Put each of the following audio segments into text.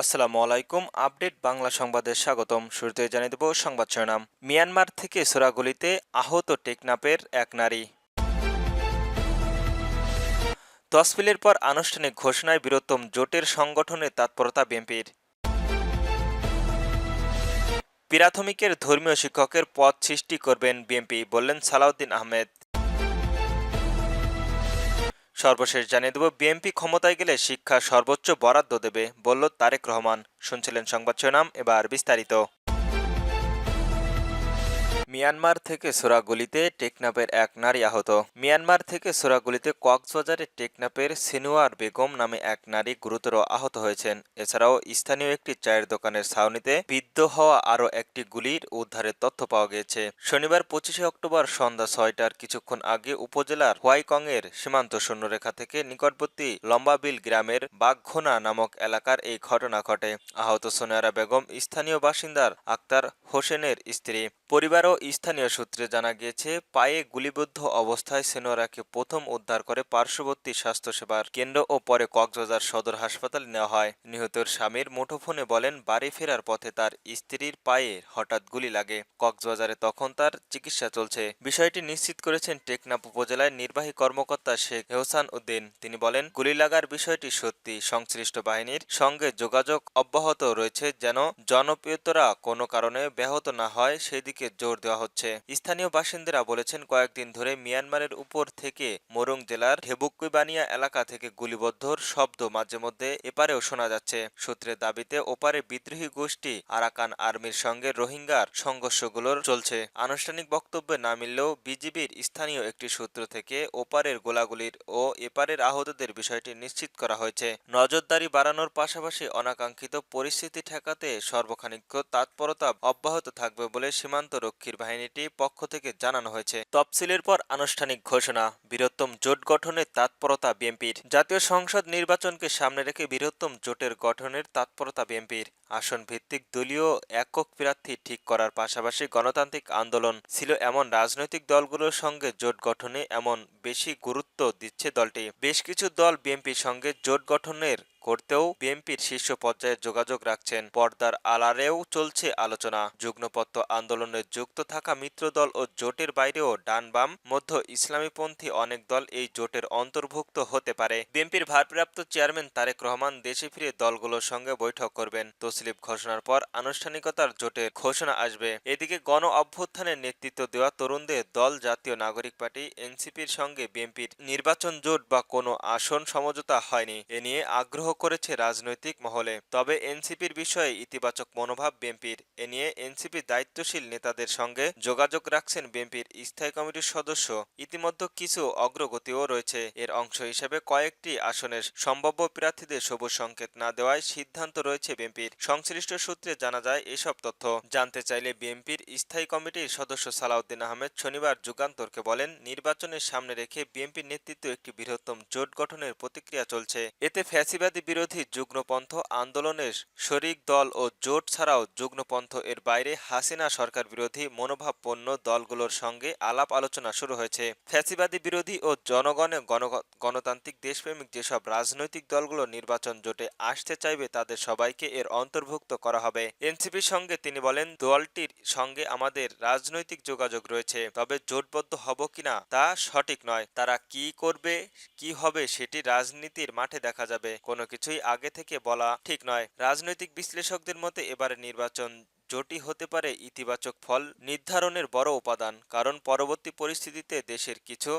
আসসালামু আলাইকুম, আপডেট বাংলা সংবাদে স্বাগতম। শুরুতে জানিয়ে দেব সংবাদ শিরোনাম। মিয়ানমার থেকে সোরাগুলিতে আহত টেকনাপের এক নারী। তসফিলের পর আনুষ্ঠানিক ঘোষণায় বীরত্তম জোটের সংগঠনের তৎপরতা বিএনপির। প্রাথমিকের ধর্মীয় শিক্ষকের পদ সৃষ্টি করবেন বিএনপি, বললেন সালাউদ্দিন আহমেদ। সর্বশেষ জানিয়ে দেব, বিএনপি ক্ষমতায় গেলে শিক্ষা সর্বোচ্চ বরাদ্দ দেবে বলল তারেক রহমান। শুনছিলেন সংবাদ শিরোনাম, এবার বিস্তারিত। মিয়ানমার থেকে সোরাগুলিতে টেকনাপের এক নারী আহত। মিয়ানমার থেকে সোরাগুলিতে কক্সবাজারের টেকনাপের সিনোয়ার বেগম নামে এক নারী গুরুতর আহত হয়েছেন। এছাড়াও স্থানীয় একটি চায়ের দোকানের ছাউনিতে বিদ্ধ হওয়া আরও একটি গুলির উদ্ধারের তথ্য পাওয়া গিয়েছে শনিবার পঁচিশে অক্টোবর সন্ধ্যা ছয়টার কিছুক্ষণ আগে উপজেলার হোয়াইকংয়ের সীমান্ত শূন্যরেখা থেকে নিকটবর্তী লম্বাবিল গ্রামের বাঘঘোনা নামক এলাকার এই ঘটনা ঘটে। আহত সোনিয়ারা বেগম স্থানীয় বাসিন্দার আক্তার হোসেনের স্ত্রী। পরিবার ও স্থানীয় সূত্রে জানা গিয়েছে, পায়ে গুলিবদ্ধ অবস্থায় সেনোরাকে প্রথম উদ্ধার করে পার্শ্ববর্তী স্বাস্থ্যসেবার কেন্দ্র ও পরে কক্সবাজার সদর হাসপাতালে নেওয়া হয়। নিহতের স্বামীর মুঠোফোনে বলেন, বাড়ি ফেরার পথে তার স্ত্রীর পায়ে হঠাৎ গুলি লাগে। কক্সবাজারে তখন তার চিকিৎসা চলছে। বিষয়টি নিশ্চিত করেছেন টেকনাফ উপজেলার নির্বাহী কর্মকর্তা শেখ হেহসান উদ্দিন। তিনি বলেন, গুলি লাগার বিষয়টি সত্যি। সংশ্লিষ্ট বাহিনীর সঙ্গে যোগাযোগ অব্যাহত রয়েছে যেন জনপ্রিয়তরা কোনো কারণে ব্যাহত না হয়, সেদিকে জোর দেওয়া হচ্ছে। স্থানীয় বাসিন্দারা বলেছেন, কয়েকদিন ধরে মিয়ানমারের উপর থেকে মোরং জেলার ঢেবুকুইবানিয়া এলাকা থেকে গুলিবদ্ধর শব্দ মাঝে মধ্যে এপারেও শোনা যাচ্ছে। সূত্রের দাবিতে ওপারে বিদ্রোহী গোষ্ঠী আরাকান আর্মির সঙ্গে রোহিঙ্গার সংঘর্ষগুলোর চলছে। আনুষ্ঠানিক বক্তব্যে না মিললেও বিজিবির স্থানীয় একটি সূত্র থেকে ওপারের গোলাগুলির ও এপারের আহতদের বিষয়টি নিশ্চিত করা হয়েছে। নজরদারি বাড়ানোর পাশাপাশি অনাকাঙ্ক্ষিত পরিস্থিতি ঠেকাতে সর্বখানিক তৎপরতা অব্যাহত থাকবে বলে সীমান্ত রক্ষীর বাহিনীটি পক্ষ থেকে জানানো হয়েছে। তফসিলের পর আনুষ্ঠানিক ঘোষণা, বৃহত্তম জোট গঠনের তৎপরতা বিএনপির। জাতীয় সংসদ নির্বাচনকে সামনে রেখে বৃহত্তম জোটের গঠনের তৎপরতা বিএনপির। আসন ভিত্তিক দলীয় একক প্রার্থী ঠিক করার পাশাপাশি গণতান্ত্রিক আন্দোলন ছিল এমন রাজনৈতিক দলগুলোর সঙ্গে জোট গঠনে এমন বেশি গুরুত্ব দিচ্ছে দলটি। বেশ কিছু দল বিএনপির সঙ্গে জোট গঠনের করতেও বিএনপির শীর্ষ পর্যায়ে যোগাযোগ রাখছেন। পর্দার আলারেও চলছে আলোচনা। যুগ্নপত্র আন্দোলনে যুক্ত থাকা মিত্রদল ও জোটের বাইরেও ডান বাম মধ্য ইসলামীপন্থী অনেক দল এই জোটের অন্তর্ভুক্ত হতে পারে। বিএনপির ভারপ্রাপ্ত চেয়ারম্যান তারেক রহমান দেশে ফিরে দলগুলোর সঙ্গে বৈঠক করবেন। তসলিফ ঘোষণার পর আনুষ্ঠানিকতার জোটের ঘোষণা আসবে। এদিকে গণ অভ্যুত্থানের নেতৃত্ব দেওয়া তরুণদের দল জাতীয় নাগরিক পার্টি এনসিপির সঙ্গে বিএনপির নির্বাচন জোট বা কোনো আসন সমঝোতা হয়নি। এ নিয়ে আগ্রহ করেছে রাজনৈতিক মহলে। তবে এনসিপির বিষয়ে ইতিবাচক মনোভাব বিএনপির। এ নিয়ে এনসিপির দায়িত্বশীল নেতাদের সঙ্গে যোগাযোগ রাখছেন বিএনপির স্থায়ী কমিটির সদস্য। ইতিমধ্যে কিছু অগ্রগতিও রয়েছে। এর অংশ হিসেবে কয়েকটি আসনের সম্ভাব্য প্রার্থীদের সবুজ সংকেত না দেওয়ায় সিদ্ধান্ত রয়েছে বিএনপির। সংশ্লিষ্ট সূত্রে জানা যায়, এসব তথ্য জানতে চাইলে বিএনপির স্থায়ী কমিটির সদস্য সালাউদ্দিন আহমেদ শনিবার যুগান্তরকে বলেন, নির্বাচনের সামনে রেখে বিএনপির নেতৃত্ব একটি বৃহত্তম জোট গঠনের প্রতিক্রিয়া চলছে। এতে ফ্যাসিবাদী বিরোধী যুগ্নপন্থ আন্দোলনের শরিক দল ও জোট ছাড়াও যুগ্নপন্থ এর বাইরে হাসিনা সরকার বিরোধী মনোভাবপন্ন দলগুলোর সঙ্গে আলাপ আলোচনা শুরু হয়েছে। ফ্যাসিবাদী বিরোধী ও জনগণে গণতান্ত্রিক দেশপ্রেমিক যেসব রাজনৈতিক দলগুলো নির্বাচন জোটে আসতে চাইবে, তাদের সবাইকে এর অন্তর্ভুক্ত করা হবে। এনসিপির সঙ্গে তিনি বলেন, দলটির সঙ্গে আমাদের রাজনৈতিক যোগাযোগ রয়েছে, তবে জোটবদ্ধ হব কিনা তা সঠিক নয়। তারা কি করবে, কি হবে সেটি রাজনীতির মাঠে দেখা যাবে। কোনো কিছুই আগে থেকে বলা ঠিক নয়। রাজনৈতিক বিশ্লেষকদের মতে এবারে নির্বাচন জটি হতে পারে ইতিবাচক ফল নির্ধারণের বড় উপাদান, কারণ পরবর্তী পরিস্থিতিতে দেশের কিছু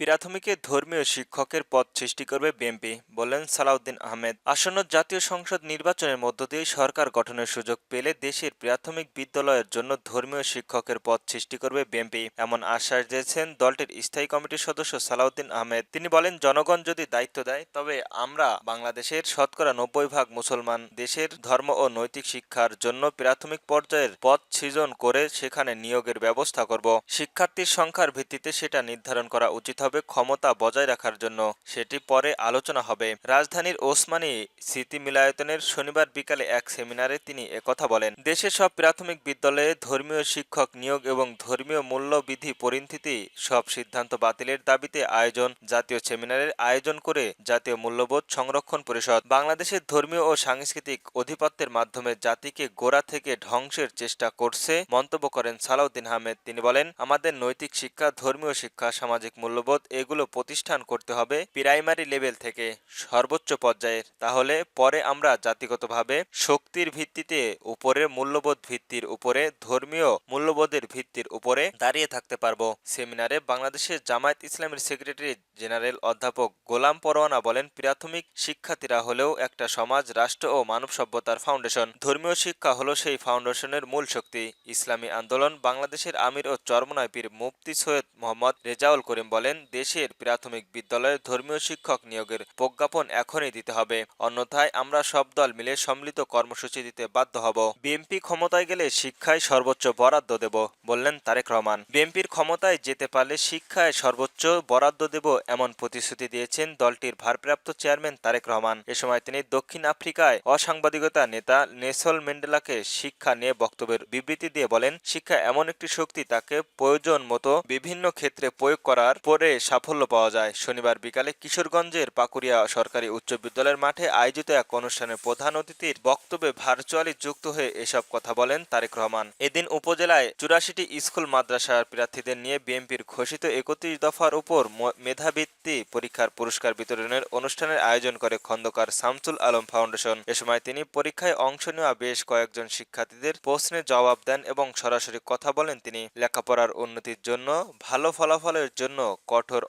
প্রাথমিকে ধর্মীয় শিক্ষকের পদ সৃষ্টি করবে বিএনপি বললেন সালাউদ্দিন আহমেদ। আসন্ন জাতীয় সংসদ নির্বাচনের মধ্য দিয়ে সরকার গঠনের সুযোগ পেলে দেশের প্রাথমিক বিদ্যালয়ের জন্য ধর্মীয় শিক্ষকের পদ সৃষ্টি করবে বিএনপি, এমন আশ্বাস দিয়েছেন দলটির স্থায়ী কমিটির সদস্য সালাউদ্দিন আহমেদ। তিনি বলেন, জনগণ যদি দায়িত্ব দেয়, তবে আমরা বাংলাদেশের শতকরা নব্বই ভাগ মুসলমান। দেশের ধর্ম ও নৈতিক শিক্ষার জন্য প্রাথমিক পর্যায়ের পদ সৃজন করে সেখানে নিয়োগের ব্যবস্থা করব। শিক্ষার্থীর সংখ্যার ভিত্তিতে সেটা নির্ধারণ করা উচিত হবে ক্ষমতা বজায় রাখার জন্য। সেটি পরে আলোচনা হবে। রাজধানীর ওসমানী স্মৃতি মিলায়তনের শনিবার বিকালে এক সেমিনারে তিনি একথা বলেন। দেশের সব প্রাথমিক বিদ্যালয়ে ধর্মীয় শিক্ষক নিয়োগ এবং ধর্মীয় মূল্যবিধি পরিস্থিতি সব সিদ্ধান্ত বাতিলের দাবিতে আয়োজন। জাতীয় সেমিনারের আয়োজন করে জাতীয় মূল্যবোধ সংরক্ষণ পরিষদ। বাংলাদেশের ধর্মীয় ও সাংস্কৃতিক অধিপত্যের মাধ্যমে জাতিকে গোড়া থেকে ধ্বংসের চেষ্টা করছে মন্তব্য করেন সালাউদ্দিন আহমেদ। তিনি বলেন, আমাদের নৈতিক শিক্ষা, ধর্মীয় শিক্ষা, সামাজিক মূল্যবোধ এগুলো প্রতিষ্ঠান করতে হবে প্রাইমারি লেভেল থেকে সর্বোচ্চ পর্যায়ের। তাহলে পরে আমরা জাতিগতভাবে শক্তির ভিত্তিতে উপরে মূল্যবোধ ভিত্তির উপরে, ধর্মীয় মূল্যবোধের ভিত্তির উপরে দাঁড়িয়ে থাকতে পারব। সেমিনারে বাংলাদেশের জামায়াত ইসলামের সেক্রেটারি জেনারেল অধ্যাপক গোলাম পরোয়ানা বলেন, প্রাথমিক শিক্ষার্থীরা হলেও একটা সমাজ, রাষ্ট্র ও মানব সভ্যতার ফাউন্ডেশন। ধর্মীয় শিক্ষা হলো সেই ফাউন্ডেশনের মূল শক্তি। ইসলামী আন্দোলন বাংলাদেশের আমির ও চরমনায় মুফতি সৈয়দ মোহাম্মদ রেজাউল করিম বলেন, দেশের প্রাথমিক বিদ্যালয়ে ধর্মীয় শিক্ষক নিয়োগের প্রজ্ঞাপন এখনই দিতে হবে। অন্যথায় আমরা সব দল মিলে সম্মিলিত কর্মসূচি দিতে বাধ্য হব। বিএনপি ক্ষমতায় গেলে শিক্ষায় সর্বোচ্চ বরাদ্দ দেব, বললেন তারেক রহমান। বিএনপির ক্ষমতায় যেতে পারলে শিক্ষায় সর্বোচ্চ বরাদ্দ দেব এমন প্রতিশ্রুতি দিয়েছেন দলটির ভারপ্রাপ্ত চেয়ারম্যান তারেক রহমান। এ সময় তিনি দক্ষিণ আফ্রিকায় অসাংবাদিকতা নেতা নেসল ম্যান্ডেলাকে শিক্ষা নিয়ে বক্তব্যের বিবৃতি দিয়ে বলেন, শিক্ষা এমন একটি শক্তি, তাকে প্রয়োজন মতো বিভিন্ন ক্ষেত্রে প্রয়োগ করার পরে সাফল্য পাওয়া যায়। শনিবার বিকালে কিশোরগঞ্জের পাকুড়িয়া সরকারি উচ্চ বিদ্যালয়ের মাঠে আয়োজিত এক অনুষ্ঠানে প্রধান অতিথির বক্তব্যে ভার্চুয়ালি যুক্ত হয়ে এসব কথা বলেন তারেক রহমান। এদিন উপজেলায় চুরাশিটি স্কুল, মাদ্রাসার প্রার্থীদের নিয়ে বিএনপির ঘোষিত একত্রিশ দফার উপর মেধাবৃত্তি পরীক্ষার পুরস্কার বিতরণের অনুষ্ঠানের আয়োজন করে খন্দকার শামসুল আলম ফাউন্ডেশন। এ সময় তিনি পরীক্ষায় অংশ নেওয়া বেশ কয়েকজন শিক্ষার্থীদের প্রশ্নের জবাব দেন এবং সরাসরি কথা বলেন তিনি। লেখাপড়ার উন্নতির জন্য, ভালো ফলাফলের জন্য কঠোর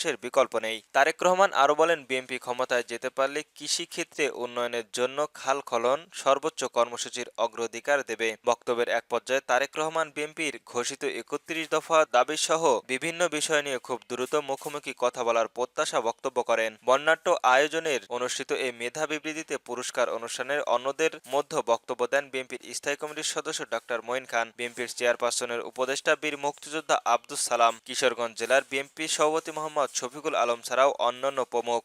অধ্যাবাসের বিকল্প নেই। তারেক রহমান আরও বলেন, বিএনপি ক্ষমতায় যেতে পারলে কৃষি ক্ষেত্রে উন্নয়নের জন্য খাল খনন সর্বোচ্চ কর্মসূচির অগ্রাধিকার দেবে। বক্তব্যের এক পর্যায়ে তারেক রহমান বিএনপির ঘোষিত একত্রিশ দফা দাবি সহ বিভিন্ন বিষয় নিয়ে খুব দ্রুত মুখোমুখি কথা বলার প্রত্যাশা বক্তব্য করেন। বর্ণাঢ্য আয়োজনের অনুষ্ঠিত এই মেধা বিবৃতিতে পুরস্কার অনুষ্ঠানের অন্যদের মধ্যে বক্তব্য দেন বিএনপির স্থায়ী কমিটির সদস্য ডক্টর মঈন খান। বিএনপির চেয়ারপারসনের উপদেষ্টা বীর মুক্তিযোদ্ধা আব্দুল সালাম। কিশোরগঞ্জ জেলার বিএনপি সভাপতি মোহাম্মদ শফিকুল আলম ছাড়াও অন্যান্য প্রমুখ।